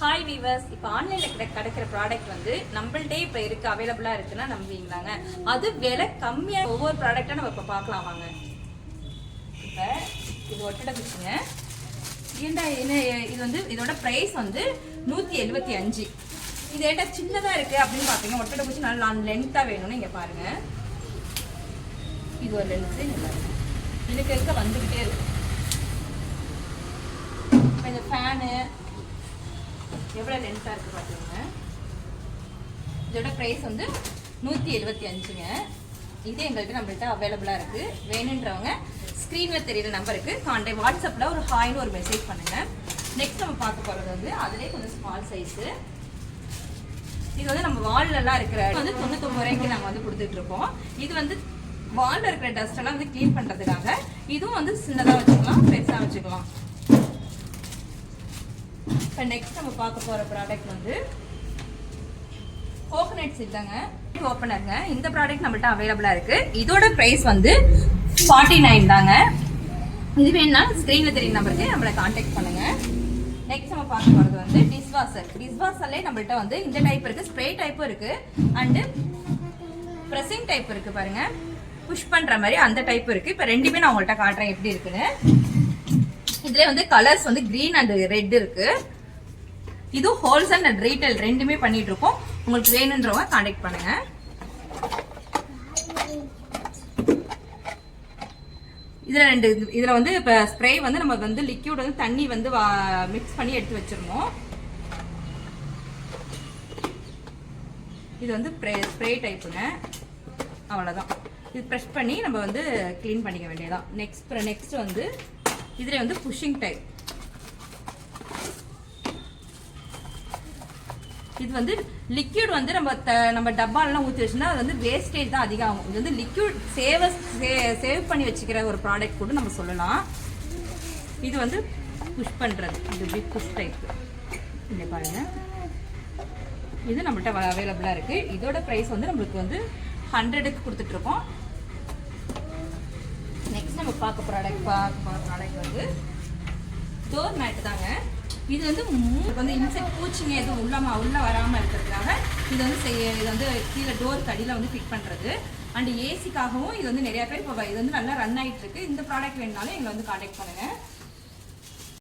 Hi viewers இப்போ ஆன்லைனில் கிட கிடைக்கிற ப்ராடக்ட் வந்து நம்மள்டே இப்போ இருக்கு அவைலபிளாக இருக்குன்னா நம்புவீங்களாங்க. அது விலை கம்மியாக ஒவ்வொரு ப்ராடக்டாக நம்ம இப்போ பார்க்கலாம் வாங்க. இப்போ இது ஒட்டடை குச்சிங்க ஏண்டா என்ன இது வந்து இதோட ப்ரைஸ் வந்து நூற்றி எழுபத்தி அஞ்சு. இது ஏட்டா சின்னதாக இருக்குது அப்படின்னு பார்த்தீங்க ஒட்டடை குச்சி நல்லா லென்த்தாக வேணும்னு இங்கே பாருங்கள் இது ஒரு லென்த்து இருக்க வந்துக்கிட்டே இருக்கும் இந்த ஃபேனு எவ்வளோ லென்த்தாக இருக்குது பார்த்துக்கோங்க இதோட ப்ரைஸ் வந்து நூற்றி எழுபத்தி அஞ்சுங்க. இது எங்கள்கிட்ட நம்மள்ட்ட அவைலபிளாக இருக்குது வேணுன்றவங்க ஸ்க்ரீனில் தெரியுற நம்பருக்கு கான்டாக்ட் வாட்ஸ்அப்பில் ஒரு ஹாய்னு ஒரு மெசேஜ் பண்ணுங்கள் நெக்ஸ்ட் நம்ம பார்க்க போகிறது வந்து அதிலே கொஞ்சம் ஸ்மால் சைஸு இது வந்து நம்ம வால்லலாம் இருக்கிற வந்து தொண்ணூத்தொம்பது ரூபாய்க்கு நாங்கள் வந்து கொடுத்துட்டு இருக்கோம். இது வந்து வால்ல இருக்கிற டஸ்ட் எல்லாம் வந்து க்ளீன் பண்ணுறதுக்காக இதுவும் வந்து சின்னதாக வச்சுக்கலாம் பெருசாக வச்சுக்கலாம். இப்போ நெக்ஸ்ட் நம்ம பார்க்க போகிற ப்ராடக்ட் வந்து கோகனட் சில்லுங்க ஓப்பனருங்க இந்த ப்ராடக்ட் நம்மள்ட்ட அவைலபிளாக இருக்குது இதோட ப்ரைஸ் வந்து ஃபார்ட்டி நைன் தாங்க. இது வேணும்னா ஸ்க்ரீனில் தெரியும் நம்பருக்கு நம்மளை காண்டாக்ட் பண்ணுங்கள் நெக்ஸ்ட் நம்ம பார்க்க போகிறது வந்து டிஸ்வாசர் டிஸ்வாசர்லேயே நம்மள்ட்ட வந்து இந்த டைப் இருக்குது ஸ்ப்ரே டைப்பும் இருக்குது அண்டு ப்ரெஸ்ஸிங் டைப் இருக்குது பாருங்கள் புஷ் பண்ணுற மாதிரி அந்த டைப் இருக்குது இப்போ ரெண்டுமே நான் உங்கள்கிட்ட காட்டுறேன் எப்படி இருக்குன்னு. இதுல வந்து கலர்ஸ் வந்து கிரீன் அண்ட் ரெட் இருக்கு. இது ஹோல்சேல் அண்ட் ரீட்டைல் ரெண்டுமே பண்ணிட்டு இருக்கோம். உங்களுக்கு வேணுன்றவங்க காண்டாக்ட் பண்ணுங்க. இதுல ரெண்டு இதில் இதுல வந்து இப்ப ஸ்ப்ரே வந்து நம்ம வந்து லிக்யூட் வந்து தண்ணி வந்து மிக்ஸ் பண்ணி எடுத்து வச்சிருந்தோம். இது வந்து ஸ்ப்ரே டைப்புங்க அவ்வளோதான் இது ப்ரெஷ் பண்ணி நம்ம வந்து க்ளீன் பண்ணிக்க வேண்டியதான் நெக்ஸ்ட் நெக்ஸ்ட் வந்து இதில் வந்து புஷிங் டைப் இது வந்து லிக்யூட் வந்து நம்ம த- நம்ம டப்பாலெலாம் ஊற்றி வச்சுருந்தா அது வந்து வேஸ்டேஜ் தான் அதிகம் ஆகும் இது வந்து லிக்யூட் சேவ சேவ் பண்ணி வச்சுக்கிற ஒரு ப்ராடக்ட் கூட நம்ம சொல்லலாம். இது வந்து புஷ் பண்ணுறது இது பிக் புஷ் டைப் இங்கே பாருங்க. இது நம்மள்ட்ட அவைலபிளாக இருக்குது இதோட ப்ரைஸ் வந்து நம்மளுக்கு வந்து ஹண்ட்ரடுக்கு கொடுத்துட்ருக்கோம் பார்க்க ப்ராடக்ட் பார்க்க போகிற ப்ராடக்ட் வந்து டோர் மேட் தாங்க. இது வந்து மூ- வந்து இன்செக்ட் பூச்சிங்க எதுவும் உள்ளாம உள்ள வராமல் இருக்கிறதுக்காக இது வந்து செய்ய இது வந்து கீழே டோர் கடியில் வந்து ஃபிட் பண்ணுறது அண்ட் ஏசிக்காகவும் இது வந்து நிறையா பேர் இப்போ இது வந்து நல்லா ரன் ஆகிட்டு இருக்கு. இந்த ப்ராடக்ட் வேணுனாலும் எங்களை வந்து காண்டாக்ட் பண்ணுங்கள்